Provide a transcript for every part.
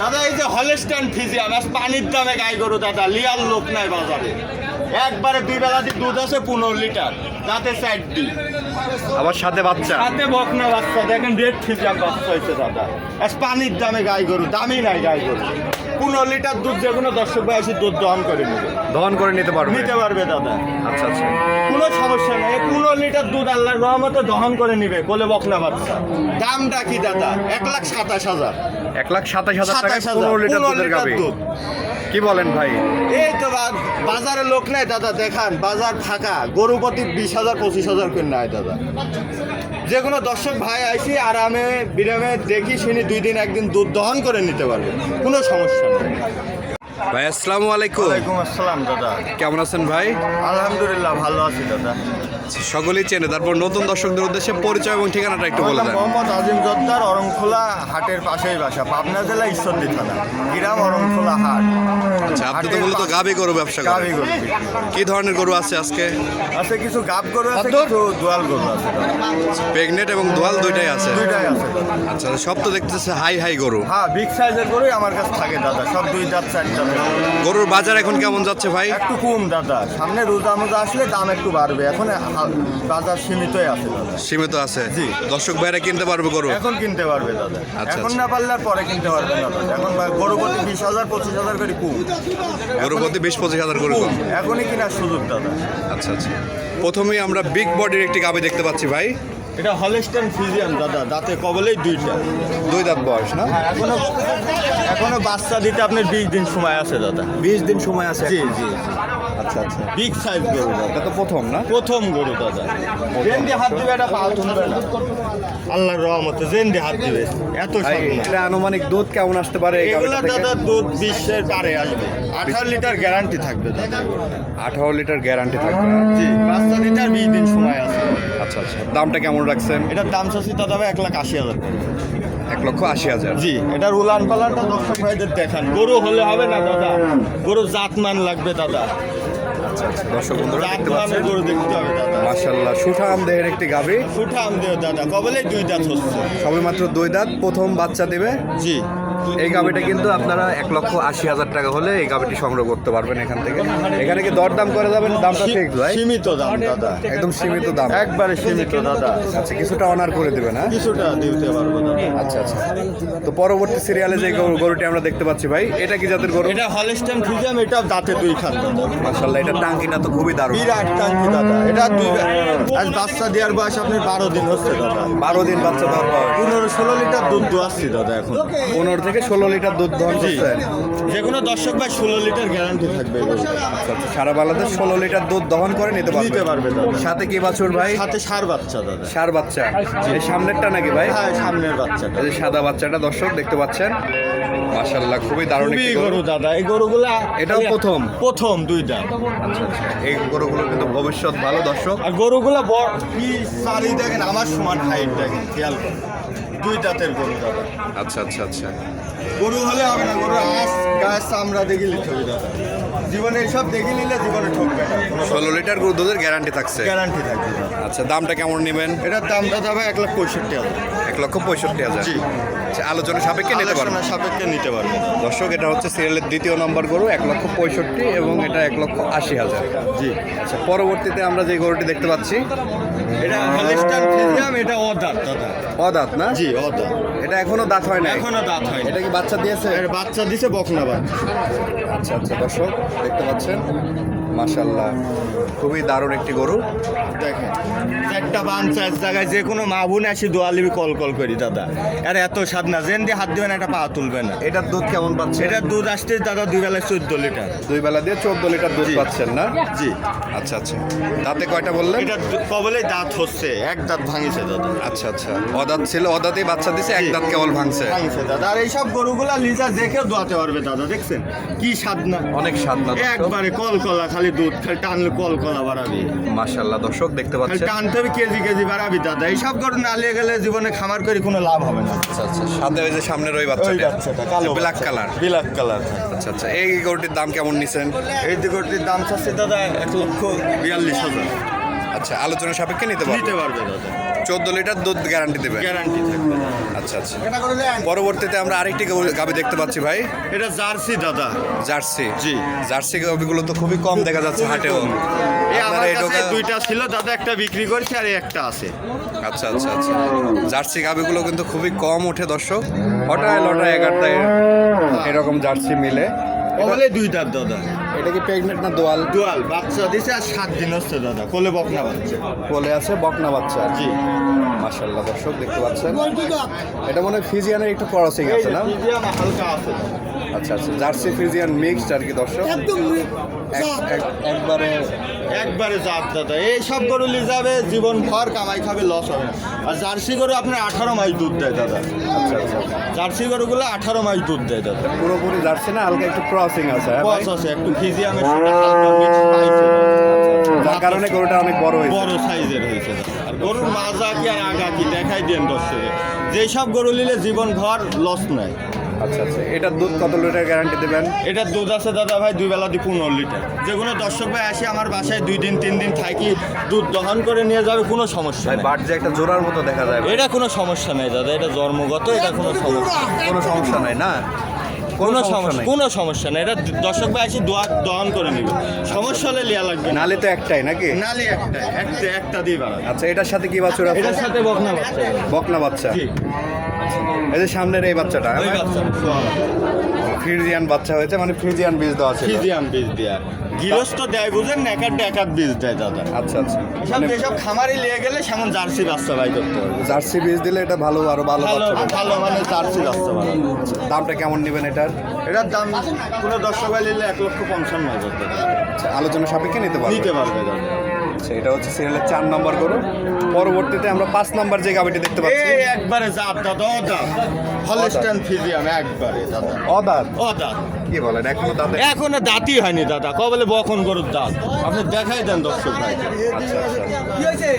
দাদা, এই যে হলেস্টান ফিজিয়াম আজ পানির দামে গাই গরু দাদা, লিয়ার লোক নাই বাজারে। একবারে দুই বেলা দুধ আছে পনেরো লিটার। তাতে সাইড দি। আবার সাথে বাচ্চা? তাতে বকনা বাচ্চা দেখেন রেড ফিজিয়াম বাচ্চা হয়েছে দাদা। আজ পানির দামে গাই গরু দামই নাই গাই গরু। পনেরো লিটার দুধ যে কোনো দর্শক ভাই এসে দুধ দহন করে নেবে। দহন করে নিতে পারবে। নিতে পারবে দাদা। আচ্ছা আচ্ছা। কোনো সমস্যা নেই পনেরো লিটার দুধ আল্লাহর রহমতে দহন করে নিবে কোলে বকনা বাচ্চা। দামটা কি দাদা? এক লাখ সাতাশ হাজার। এক লাখ সাতাশ হাজার টাকা পনেরো লিটার দুধের গাবি। কি বলেন ভাই? এই তো বাজারে লোক নাই দাদা দেখান বাজার ফাঁকা। গরু প্রতি বিশ হাজার পঁচিশ হাজার করে নেয় দাদা। যে কোনো দর্শক ভাই আইসি আরামে বিরামে দেখি শুনি দুই দিন একদিন দুধ দহন করে নিতে পারবে। কোনো সমস্যা নেই। ভাই আসসালামু আলাইকুম। ওয়ালাইকুম আসসালাম দাদা। কেমন আছেন ভাই? আলহামদুলিল্লাহ ভালো আছি দাদা। সকলেই চেনে। তারপর নতুন দর্শকদের উদ্দেশ্যে পরিচয় এবং ঠিকানাটা একটু বলে দেন। মোহাম্মদ আজিম জদ্দার অরংখোলা হাটের পাশেই বাসা পাবনা জেলা ঈশ্বরদী থানা গ্রাম অরংখোলা হাট। আচ্ছা আপনি তো মূলত গাবি গরু ব্যবসা করেন। গরু কি ধরনের গরু আছে আজকে? আছে কিছু গাব গরু আছে কিছু দোয়াল গরু আছে। প্রেগনেট এবং দোয়াল দুইটাই আছে? দুইটাই আছে। আচ্ছা সব তো দেখতেছে হাই হাই গরু। হ্যাঁ বিগ সাইজের গরুই আমার কাছে থাকে দাদা সব দুই চার চারটা গরুর বাজার এখন কেমন যাচ্ছে ভাই? একটু কম দাদা সামনে রোজা মোজা আসলে দাম একটু বাড়বে এখন বাজার সীমিতই আছে দাদা। সীমিত আছে? জি। দর্শক ভাইরা কিনতে পারবে গরু? এখন কিনতে পারবে দাদা। আচ্ছা, এখন আচ্ছা। না পারলে আর পরে কিনতে পারবে না দাদা। এখন গরু প্রতি বিশ হাজার পঁচিশ হাজার করে কম। গরু প্রতি বিশ পঁচিশ হাজার কম? এখনই কেনার সুযোগ দাদা। আচ্ছা আচ্ছা। প্রথমেই আমরা বিগ বডির একটি গাবি দেখতে পাচ্ছি ভাই। এটা হলেস্টান ফিজিয়াম দাদা দাঁতে কবলেই দুইটা। দুই দাঁত বয়স না? এখনও এখনও বাচ্চা দিতে আপনার বিশ দিন সময় আছে দাদা। বিশ দিন সময় আছে? জি জি। আচ্ছা আচ্ছা। বিগ সাইজ গরু দাদা। এটা তো প্রথম না? প্রথম গরু দাদা। জেন দিয়ে হাত দিবে এটা পা তুলবে না। আল্লাহর রহমতে জেন দিয়ে হাত দিবে। এত স্বপ্ন। এটা আনুমানিক দুধ কেমন আসতে পারে এগুলা দাদা দুধ বিশ্বের পারে আসবে। আঠারো লিটার গ্যারান্টি থাকবে দাদা। আঠারো লিটার গ্যারান্টি থাকবে। জি। দিতে আর বিশ দিন সময় আছে। আচ্ছা আচ্ছা। দামটা কেমন রাখছেন? এটার দাম চাচ্ছি দাদা এক লাখ আশি হাজার এক লক্ষ আশি হাজার। জি এটার উলান পালানটা দর্শক ভাইদের দেখান। গরু হলে হবে না দাদা? গরু জাতমান লাগবে দাদা। আচ্ছা আচ্ছা দর্শক বন্ধুরা দেখতে পাচ্ছেন? মাশাল্লাহ সুঠাম দেহের একটি গাবি সুঠা দেহ দাদা। কবলে দুই দাঁত হচ্ছে। সবে মাত্র দুই দাঁত প্রথম বাচ্চা দেবে। জি। এই গাভিটা কিন্তু আপনারা এক লক্ষ আশি হাজার টাকা হলে এই গাভিটি সংগ্রহ করতে পারবেন এখান থেকে। এখানে কি দরদাম করে যাবেন? দামটা ফিক্স ভাই? সীমিত দাম দাদা। একদম সীমিত দাম। একবারে সীমিত দাদা। আচ্ছা কিছুটা অনার করে দেবেন হ্যাঁ? কিছুটা দিতে পারব দাদা। আচ্ছা আচ্ছা। তো পরবর্তী সিরিয়ালে যে গরু- গরুটি আমরা দেখতে পাচ্ছি ভাই এটা কি জাতের গরু? এটা হলস্টাইন ফিজিয়াম এটা দাঁতে দুই খান দাদা মাশাল্লাহ এটা টাঙ্কিটা তো খুবই দারুণ। বিরাট টাঙ্কি দাদা। এটা দুই আজ বাচ্চা দেওয়ার বয়স আপনার বারো দিন হচ্ছে দাদা। বারো দিন বাচ্চা দেওয়ার পর পনেরো ষোলো লিটার দুধ দোয়াচ্ছি দাদা এখন। পনেরো থেকে ষোলো লিটার দুধ দহন করছে যে কোনো দর্শক ভাই ষোলো লিটার গ্যারান্টি থাকবে। আচ্ছা, আচ্ছা, সারা বাংলাদেশ ষোলো লিটার দুধ দহন করে নিতে পারবে? নিতে পারবে সাথে কি বাছুর ভাই? সাথে সার বাচ্চা দাদা। সার বাচ্চা। এই সামনেরটা নাকি ভাই? হ্যাঁ সামনের বাচ্চাটা। এই সাদা বাচ্চাটা দর্শক দেখতে পাচ্ছেন। মাশাল্লাহ খুবই দারুণ একটি গরু। দাদা। এই গরুগুলা এটাও প্রথম? প্রথম দুইটা। আচ্ছা এই গরুগুলো কিন্তু ভবিষ্যৎ ভালো দর্শক। আর গরুগুলা কি সারি দেখেন আমার সমান হাইট দেখেন খেয়াল করেন। দুই দাঁতের গরু দাদা। আচ্ছা আচ্ছা আচ্ছা। গরু হলে হবে না গরু আস গাছ চামড়া দেখে নিতে হবে দাদা। জীবনে এইসব দেখে নিলে জীবনে ঠকবে না ষোলো লিটার গরু দুধের গ্যারান্টি থাকছে। গ্যারান্টি থাকবে আচ্ছা দামটা কেমন নেবেন? এটার দামটা দাদা এক লাখ পঁয়ষট্টি হাজার। এক লক্ষ পঁয়ষট্টি হাজার। জি। আচ্ছা, আলোচনা সাপেক্ষে নিতে পারবেন সাপেক্ষে নিতে পারবে। দর্শক এটা হচ্ছে সিরিয়ালের দ্বিতীয় নম্বর গরু এক লক্ষ পঁয়ষট্টি এবং এটা এক লক্ষ আশি হাজার। জি। আচ্ছা পরবর্তীতে আমরা যে গরুটি দেখতে পাচ্ছি এটা হলিস্টান ফিজিয়াম এটা অদাঁত দাদা অদাঁত না? জি অদাঁত। এটা এখনও দাঁত হয় না এখনও দাঁত হয় এটা কি বাচ্চা দিয়েছে? বাচ্চা দিছে বকনা বাচ্চা। আচ্ছা আচ্ছা দর্শক দেখতে পাচ্ছেন। মাশাল্লাহ খুবই দারুণ একটি গরু। দেখেন একটা বাঞ্চা এক জায়গায় যে কোনো মা বোন আসি দোয়ালিবি কল কল করি দাদা। আর এত স্বাদ না জেন দিয়ে হাত দিবেন একটা পা তুলবে না। এটার দুধ কেমন পাচ্ছে এটার দুধ আসতে দাদা দুই বেলায় চোদ্দ লিটার। দুই বেলা দিয়ে চোদ্দ লিটার দুধ পাচ্ছেন না? জি। আচ্ছা আচ্ছা। দাঁতে কয়টা বললেন? এটা কবলে দাঁত হচ্ছে এক দাঁত ভাঙিছে দাদা। আচ্ছা আচ্ছা। অদাঁত ছিল অদাঁতেই বাচ্চা দিছে এক দাঁত কেবল ভাঙছে। ভাঙিছে দাদা। আর এইসব গরুগুলা লিজা দেখেও দোয়াতে পারবে দাদা দেখছেন? কি স্বাদ না। অনেক স্বাদ না একবারে কল কলা খালি দুধ খালি টানলে কল কলা। বাড়াবি মাশাল্লাহ দর্শক দেখতে পাচ্ছেন। টানতে হবে কেজি কেজি বাড়াবি দাদা এইসব গরু না লিয়ে গেলে জীবনে খামার করে কোনো লাভ হবে না। আচ্ছা আচ্ছা সাথে ওই যে সামনের ওই বাচ্চাটা। কালো ব্ল্যাক কালার ব্ল্যাক কালার আচ্ছা আচ্ছা এই গরুটির দাম কেমন নিছেন? এই গরুটির দাম চাচ্ছে দাদা এক লক্ষ বিয়াল্লিশ হাজার। আচ্ছা আলোচনা সাপেক্ষে নিতে পারবে। নিতে পারবে দাদা। চোদ্দ লিটার দুধ গ্যারান্টি দেবে। গ্যারান্টি থাকবে। আচ্ছা আচ্ছা। পরবর্তীতে আমরা আরেকটি গাভী দেখতে পাচ্ছি ভাই। এটা জার্সি দাদা। জার্সি। জি। জার্সি গাভীগুলো তো খুবই কম দেখা যাচ্ছে হাটেও। এই আপনার আমার কাছে দুইটা ছিল দাদা একটা বিক্রি করছি আর একটা আছে। আচ্ছা আচ্ছা আচ্ছা। জার্সি গাভিগুলো কিন্তু খুবই কম ওঠে দর্শক। হটায় লটায় এগারটায় এরকম জার্সি মিলে। দুইটার দাদা। এটা কি প্রেগনেন্ট না দোয়াল দোয়াল বাচ্চা দিছে আর সাত দিন হচ্ছে দাদা কোলে বকনা বাচ্চা। কোলে আছে বকনা বাচ্চা। জি। মাশাল্লাহ দর্শক দেখতে পাচ্ছেন। এটা মনে হয় ফিজিয়ানের একটু ক্রসিং আছে না? ফিজিয়ান হালকা আছে। আচ্ছা আচ্ছা জার্সি ফিজিয়ান মিক্সড আর কি দর্শক? এক- এক- একবারে একবারে জাত দাদা। এই সব গরু যাবে জীবন ভর কামাই খাবে লস হবে আর জার্সি গরু আপনার আঠারো মাস দুধ দেয় দাদা। আচ্ছা আচ্ছা জার্সি গরুগুলো আঠারো মাস দুধ দেয় দাদা। পুরোপুরি জার্সি না হালকা একটু ক্রসিং আছে হ্যাঁ ভাই? বস আছে একটু ফিজিয়ামের সাথে হালকা mix পাইছে যার কারণে গরুটা অনেক বড় হয়েছে। বড় সাইজের হয়েছে আর গরুর মাজা কি আর আগা কি দেখাই দেন দর্শকে যেই সব গরু নিলে জীবন ভর লস নাই। আচ্ছা আচ্ছা। এটার দুধ কত লিটার গ্যারান্টি দেবেন? এটার দুধ আছে দাদা ভাই দুই বেলা দিয়ে পনেরো লিটার। যে কোনো দর্শক ভাই আসে আমার বাসায় দুই দিন তিন দিন থাকি দুধ দহন করে নিয়ে যাবে কোনো সমস্যা নেই। বাট যে একটা জোড়ার মতো দেখা যায় এটা কোনো সমস্যা নেই দাদা এটা জন্মগত এটা কোনো সমস্যা কোনো সমস্যা নাই না? কোনো সমস্যা কোনো সমস্যা নেই। এটা দর্শক ভাই আসি দোয়া দহন করে নিবে। সমস্যা হলে লিয়া লাগবে। নালে তো একটাই নাকি? নালে একটা একটা একটা দিয়ে বাড়াবে আচ্ছা এটার সাথে কি বাছুর আছে? এটার সাথে বকনা বাচ্চা। বকনা বাচ্চা। এই যে সামনের এই বাচ্চাটা ফিরিয়ান বাচ্চা ফ্রিজিয়ান বাচ্চা হয়েছে মানে ফ্রিজিয়ান বীজ দেওয়া আছে ফিজিয়াম বীজ দেয়া গৃহস্থ দেয় বুঝেন একার একার বীজ দেয় দাদা আচ্ছা আচ্ছা। এসব মানে এসব খামারে নিয়ে গেলে সেমন জার্সি বাচ্চা বাই করতে হবে। জার্সি বীজ দিলে এটা ভালো আরও ভালো ভালো। ভালো মানে জার্সি বাচ্চা বানানো দামটা কেমন নেবেন এটার? এটার দাম কোনো দর্শক ভাই নিলে এক লক্ষ পঞ্চান্ন হাজার টাকা। আচ্ছা আলোচনা সাপেক্ষে নিতে পারবেন? নিতে পারবে দাদা আচ্ছা এটা হচ্ছে সিরিয়ালের চার নম্বর গরু। পরবর্তীতে আমরা পাঁচ নম্বর যে গাবিটি দেখতে পাচ্ছি। একবারে জাত দাদা ও দাঁত হলস্টান ফিজিয়াম একবারে দাদা। অদার ও দাঁত কি বলেন? এখনও দাঁত এখনও দাঁতই হয়নি দাদা। কবলে বখন গরুর দাঁত? আপনি দেখাই দেন দর্শক ভাই। আচ্ছা আচ্ছা।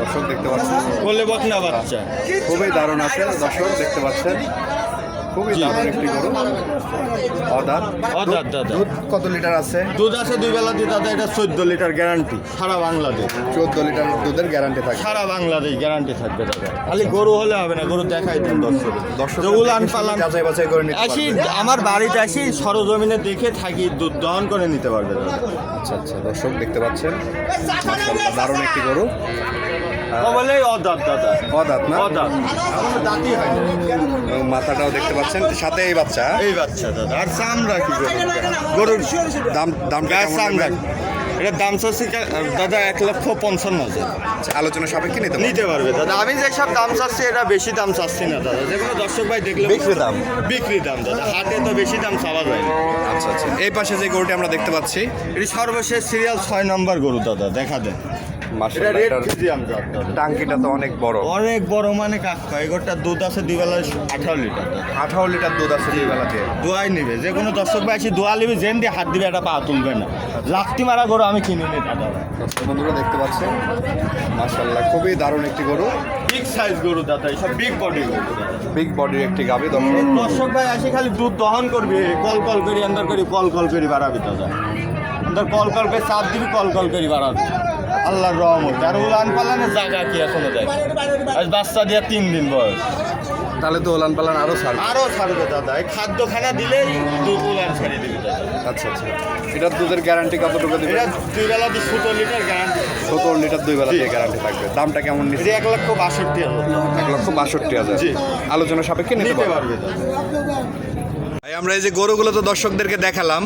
দর্শক দেখতে পাচ্ছেন। বলে বকনা বাচ্চা। খুবই দারুণ আছে। দর্শক দেখতে পাচ্ছেন। খুবই জি। দারুণ একটি গরু। অদার ও দাদা দুধ কত লিটার আছে? দুধ আছে দুই বেলা দিয়ে দাদা এটা চোদ্দ লিটার গ্যারান্টি সারা বাংলাদেশ। চোদ্দ লিটার দুধের গ্যারান্টি সারা বাংলাদেশ গ্যারান্টি থাকবে দাদা খালি গরু হলে হবে না গরু দেখাই দেন দর্শক। দর্শক যে উলান পালান যাচাই বাছাই করে নিতে আসি আমার বাড়িতে আসি সরজমিনে দেখে থাকি দুধ দহন করে নিতে পারবে দাদা আচ্ছা আচ্ছা দর্শক দেখতে পাচ্ছেন। দারুণ একটি গরু। বলে অদাত দাদা। অদাঁত না? অদাত। দাঁতই হয় মাথাটাও দেখতে পাচ্ছেন? সাথে এই বাচ্চা এই বাচ্চা দাদা। আর চামড়া কি গরু গরুর দাম দাম চামড়া। এটার দাম চাচ্ছি দাদা এক লক্ষ পঞ্চান্ন হাজার। আলোচনা সাপেক্ষে নিতে নিতে পারবে দাদা। আমি যে সব দাম চাচ্ছি এটা বেশি দাম চাচ্ছি না দাদা। যে কোনো দর্শক ভাই দেখলে বিক্রি দাম? বিক্রি দাম দাদা। হাটে তো বেশি দাম চাওয়া যায় আচ্ছা আচ্ছা। এই পাশে যে গরুটি আমরা দেখতে পাচ্ছি এটি সর্বশেষ সিরিয়াল ছয় নম্বর গরু দাদা। দেখা দেন এটা টাঙ্কিটা তো অনেক বড়। অনেক বড় মানে কাকা এগোটার দুধ আছে দুই বেলায় আঠারো লিটার আঠারো লিটার দুধ আছে দুই বেলাতে দোয়াই নিবে। যে কোনো দর্শক ভাই এসে দোয়া নিবে জেন দিয়ে হাত দিবে একটা পা তুলবে না। লাত্তি মারা গরু আমি কিনে নি দাদা বন্ধুরা দেখতে পাচ্ছেন? মাশাআল্লাহ খুবই দারুণ একটি গরু। বিগ সাইজ গরু দাদা এইসব বিগ বডি বিগ বডির একটি গাবি দর্শক দর্শক ভাই আসে খালি দুধ দহন করবে কল কল করি আন্দার করি কল কল করি বাড়াবি দাদা। আন্দার কল কল করে চাপ দিবি কল কল করি বাড়াবি। আল্লাহর রহমত। আর উলান পালানের জায়গা কি এখনও দেয় আজ বাচ্চা দিয়ে তিন দিন বয়স। তাহলে তো ওলান পালান আরও ছাড়বে। আরও ছাড়বে দাদা। এই খাদ্য খানা দিলেই দুধ উলান ছাড়িয়ে দিবি দাদা। আচ্ছা আচ্ছা। এটার দুধের গ্যারান্টি কতটুকু এটা দুই বেলা দিয়ে সতেরো লিটার গ্যারান্টি সত্তর লিটার দুই বেলা দিয়ে গ্যারান্টি থাকবে। দামটা কেমন এটা নিচ্ছে এক লক্ষ বাষট্টি হাজার। এক লক্ষ বাষট্টি হাজার। জি। আলোচনা সাপেক্ষে নিতে পারবে। আমরা এই যে গরুগুলো তো দর্শকদেরকে দেখালাম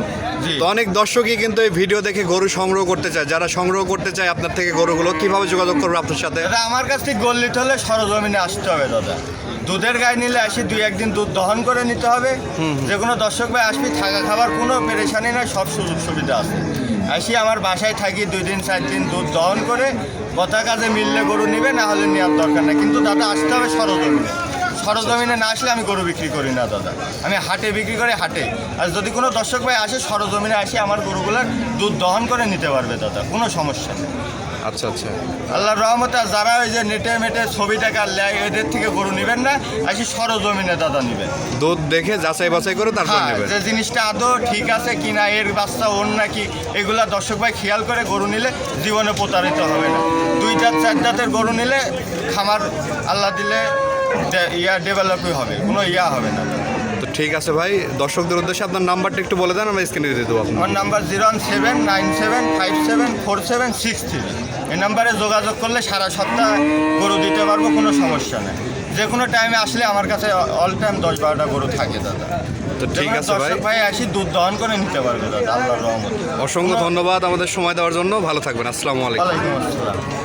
তো অনেক দর্শকই কিন্তু এই ভিডিও দেখে গরু সংগ্রহ করতে চায়। যারা সংগ্রহ করতে চায় আপনার থেকে গরুগুলো কীভাবে যোগাযোগ করবে আপনার সাথে? আমার কাছ থেকে গোল নিতে হলে সরজমিনে আসতে হবে দাদা। দুধের গায়ে নিলে আসি দুই একদিন দুধ দহন করে নিতে হবে। যে কোনো দর্শক ভাই আসবি থাকা খাবার কোনো পেরেশানি নয় সব সুযোগ সুবিধা আছে। আসি আমার বাসায় থাকি দুই দিন চার দিন দুধ দহন করে কথা কাজে মিললে গরু নিবে না হলে নেওয়ার দরকার নেই। কিন্তু দাদা আসতে হবে সরজমিনে। সরজমিনে না আসলে আমি গরু বিক্রি করি না দাদা। আমি হাটে বিক্রি করি হাটে। আর যদি কোনো দর্শক ভাই আসে সরজমিনে আসি আমার গরুগুলোর দুধ দহন করে নিতে পারবে দাদা। কোনো সমস্যা নেই। আচ্ছা আচ্ছা। আল্লাহ রহমতে আর যারা ওই যে নেটে মেটে ছবি টাকা লেয় এদের থেকে গরু নেবেন না আসি সরজমিনে দাদা নেবেন। দুধ দেখে যাচাই বাছাই করে তারপর হ্যাঁ নেবেন। যে জিনিসটা আদৌ ঠিক আছে কি না এর বাচ্চা ওর নাকি এগুলা দর্শক ভাই খেয়াল করে গরু নিলে জীবনে প্রতারিত হবে না। দুই জাত চার জাতের গরু নিলে খামার আল্লাহ দিলে ইয়া ডেভেলপই হবে কোনো ইয়া হবে না। তো ঠিক আছে ভাই দর্শকদের উদ্দেশ্যে আপনার নাম্বারটা একটু বলে দেন আমরা স্ক্রিনে দিয়ে দেবো আপনার আমার number zero one seven nine seven five seven four seven six three. এই নাম্বারে যোগাযোগ করলে সারা সপ্তাহ গরু দিতে পারব কোনো সমস্যা নেই। যে কোনো টাইমে আসলে আমার কাছে অল টাইম দশ বারোটা গরু থাকে দাদা। তো ঠিক আছে ভাই। ভাই আসি দুধ দহন করে নিতে পারবে দাদা আল্লাহর রহমতে। অসংখ্য ধন্যবাদ আমাদের সময় দেওয়ার জন্য। ভালো থাকবেন। আসসালামু আলাইকুম। আসসালাম।